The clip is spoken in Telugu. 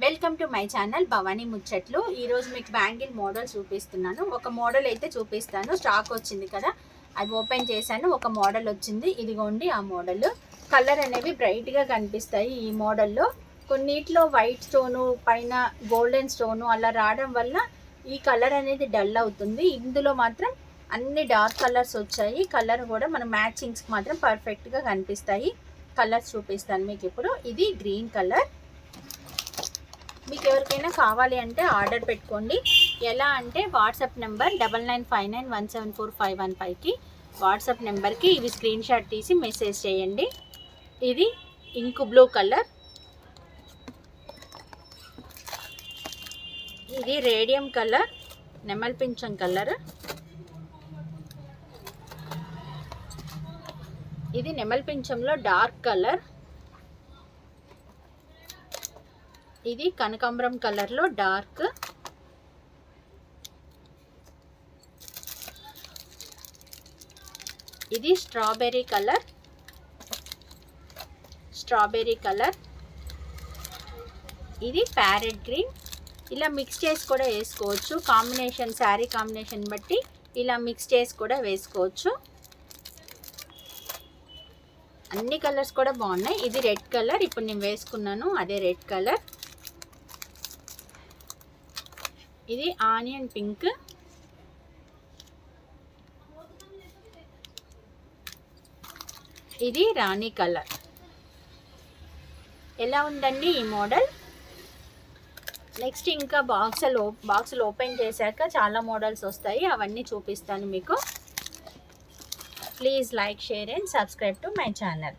Welcome to my channel Bhavani ముచ్చట్లు ఈరోజు మీకు బ్యాంగిల్ మోడల్ చూపిస్తున్నాను. ఒక మోడల్ అయితే చూపిస్తాను. స్టాక్ వచ్చింది కదా? అది ఓపెన్ చేశాను. ఒక మోడల్ వచ్చింది. ఇదిగోండి ఆ మోడల్. కలర్ అనేవి బ్రైట్గా కనిపిస్తాయి ఈ మోడల్లో. కొన్నిట్లో వైట్ స్టోను పైన గోల్డెన్ స్టోను అలా రావడం వల్ల ఈ కలర్ అనేది డల్ అవుతుంది. ఇందులో మాత్రం అన్ని డార్క్ కలర్స్ వచ్చాయి. కలర్ కూడా మన మ్యాచింగ్స్కి మాత్రం పర్ఫెక్ట్గా కనిపిస్తాయి. కలర్స్ చూపిస్తాను మీకు ఇప్పుడు. ఇది గ్రీన్ కలర్ మీకు ఎవరికైనా కావాలి అంటే ఆర్డర్ పెట్టుకోండి. ఎలా అంటే WhatsApp number double nine five nine one seven four five one ఫైవ్కి వాట్సాప్ నెంబర్కి ఇవి స్క్రీన్ షాట్ తీసి మెసేజ్ చేయండి. ఇది ఇంక్ బ్లూ కలర్. ఇది రేడియం కలర్ నెమల్ పింఛం కలర్. ఇది నెమల్ పింఛంలో డార్క్ కలర్. ఇది కనకాంబరం కలర్లో డార్క్. ఇది స్ట్రాబెర్రీ కలర్. Strawberry colour. ఇది ప్యారెట్ గ్రీన్. ఇలా మిక్స్ చేసి కూడా వేసుకోవచ్చు. కాంబినేషన్ శారీ కాంబినేషన్ బట్టి ఇలా మిక్స్ చేసి కూడా వేసుకోవచ్చు. అన్ని కలర్స్ కూడా బాగున్నాయి. ఇది రెడ్ కలర్. ఇప్పుడు నేను వేసుకున్నాను. అదే రెడ్ కలర్. ఇది ఆనియన్ పింక్. ఇది రాణి కలర్. ఎలా ఉందండి ఈ మోడల్? నెక్స్ట్ ఇంకా బాక్సులు బాక్సులు ఓపెన్ చేశాక చాలా మోడల్స్ వస్తాయి. అవన్నీ చూపిస్తాను మీకు. Please like share and subscribe to my channel.